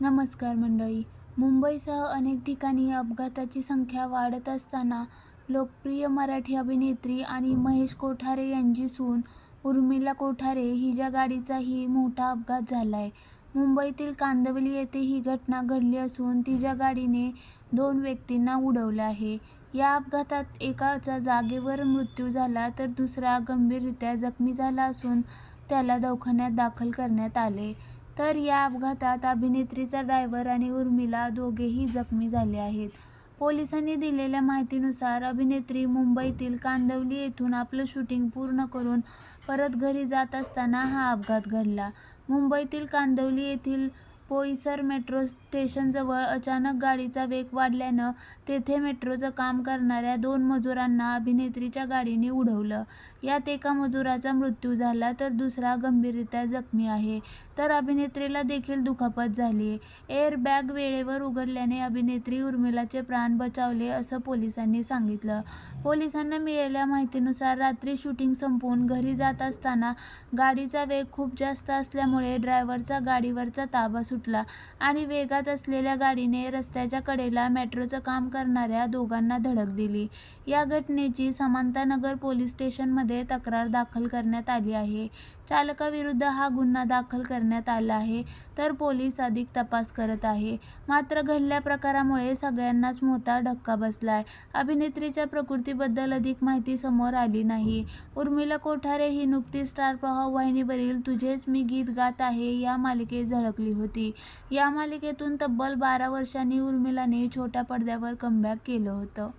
नमस्कार मंडळी. मुंबईसह अनेक ठिकाणी अपघाताची संख्या वाढत असताना लोकप्रिय मराठी अभिनेत्री आणि महेश कोठारे यांची सून उर्मिला कोठारे हिच्या गाडीचाही मोठा अपघात झाला आहे मुंबईतील कांदवली येथे ही घटना घडली असून तिच्या गाडीने दोन व्यक्तींना उडवलं आहे. या अपघातात एकाचा जागेवर मृत्यू झाला तर दुसरा गंभीररित्या जखमी झाला असून त्याला दवाखान्यात दाखल करण्यात आले. तर या अपघातात अभिनेत्रीचा ड्रायव्हर आणि उर्मिला दोघेही जखमी झाले आहेत. पोलिसांनी दिलेल्या माहितीनुसार अभिनेत्री मुंबईतील कांदवली येथून आपलं शूटिंग पूर्ण करून परत घरी जात असताना हा अपघात घडला. मुंबईतील कांदवली येथील बोईसर मेट्रो स्टेशनजवळ अचानक गाडीचा वेग वाढल्यानं तेथे मेट्रोचं काम करणाऱ्या दोन मजुरांना अभिनेत्रीच्या गाडीने उडवलं. यात एका मजुराचा मृत्यू झाला तर दुसरा गंभीररित्या जखमी आहे. तर अभिनेत्रीला देखील दुखापत झाली. एअरबॅग वेळेवर उघडल्याने अभिनेत्री उर्मिलाचे प्राण बचावले असं पोलिसांनी सांगितलं. पोलिसांना मिळालेल्या माहितीनुसार रात्री शूटिंग संपवून घरी जात असताना गाडीचा वेग खूप जास्त असल्यामुळे ड्रायव्हरचा गाडीवरचा ताबा सुटला आणि वेगात असलेल्या गाडीने रस्त्याच्या कडेला मेट्रोचं काम करणाऱ्या दोघांना धडक दिली. या घटनेची समांतानगर पोलीस स्टेशनमध्ये तक्रार दाखल करण्यात आली आहे. चालकाविरुद्ध हा गुन्हा दाखल करण्यात आला आहे तर पोलीस अधिक तपास करत आहे. मात्र घडल्या प्रकारामुळे सगळ्यांनाच मोठा धक्का बसलाय. अभिनेत्रीच्या प्रकृतीबद्दल अधिक माहिती समोर आली नाही. उर्मिला कोठारे ही नुकतीच स्टार प्रवाह वाहिनीवरील तुझेच मी गीत गात आहे या मालिकेत झळकली होती. होती. या मालिकेतून तब्बल बारा वर्षांनी उर्मिलाने छोट्या पडद्यावर कमबॅक केलं होतं.